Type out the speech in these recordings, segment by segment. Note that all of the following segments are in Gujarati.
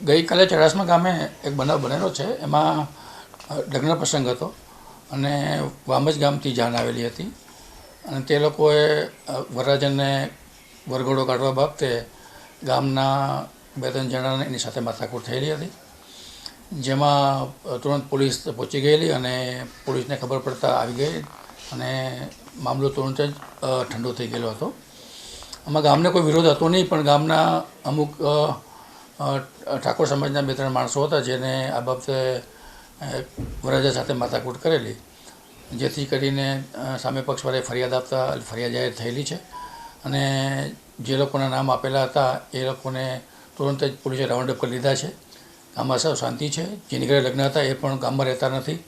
ગઈકાલે ચડાસમા ગામે એક બનાવ બનેલો છે. એમાં લગ્ન પ્રસંગ હતો અને વામજ ગામથી જાન આવેલી હતી અને તે લોકોએ વરરાજનને વરઘોડો કાઢવા બાબતે ગામના બે ત્રણ જણાને એની સાથે માથાકૂટ થયેલી હતી, જેમાં તુરંત પોલીસ પહોંચી ગયેલી અને પોલીસને ખબર પડતા આવી ગઈ અને મામલો તુરંત જ ઠંડો થઈ ગયેલો હતો. આમાં ગામને કોઈ વિરોધ હતો નહીં, પણ ગામના અમુક ઠાકોર સમાજના બે ત્રણ માણસો હતા જેને આ બાબતે વરરાજા સાથે માથાકૂટ કરેલી. જેથી કરીને સામે પક્ષવાળાએ ફરિયાદ આપતા, ફરિયાદ જાહેર થયેલી છે. અને જે લોકોના નામ આપેલા હતા, એ લોકોને તુરંત જ પોલીસે રાઉન્ડ અપ કરી લીધા છે. ગામમાં સાવ શાંતિ છે. જેની ઘરે લગ્ન હતા, એ પણ ગામમાં રહેતા નથી.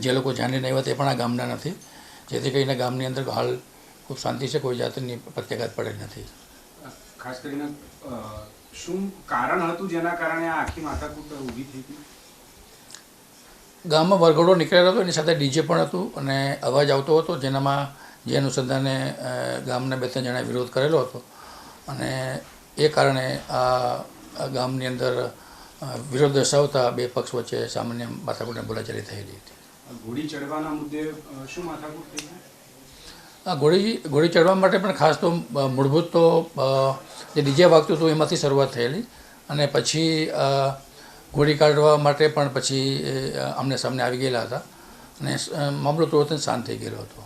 જે લોકો જાણીને આવ્યા તે પણ આ ગામના નથી. જેથી કરીને ગામની અંદર હાલ ખૂબ શાંતિ છે, કોઈ જાતની પ્રત્યાઘાત પડેલ નથી. ખાસ કરીને શું કારણ હતું જેના કારણે આ આખી માથાકૂટ ઊભી થઈ હતી? ગામમાં વરઘોડો નીકળેલો હતો એની સાથે ડીજે પણ હતું અને અવાજ આવતો હતો જેનામાં જે અનુસંધાને ગામના બે ત્રણ જણાએ વિરોધ કરેલો હતો. અને એ કારણે આ ગામની અંદર વિરોધ દર્શાવતા બે પક્ષ વચ્ચે સામાન્ય માથાકૂટને બોલાચાલી થયેલી હતી. ઘોડી ચડવાના મુદ્દે શું માથાકૂટ થઈ? ઘોડી ઘોડી ચડવા માટે પણ ખાસ તો મૂળભૂત તો જે ડીજે વાગતું હતું એમાંથી શરૂઆત થયેલી. અને પછી ઘોડી કાઢવા માટે પણ પછી અમને સામને આવી ગયેલા હતા. અને મામલો જ શાંત થઈ ગયેલો હતો.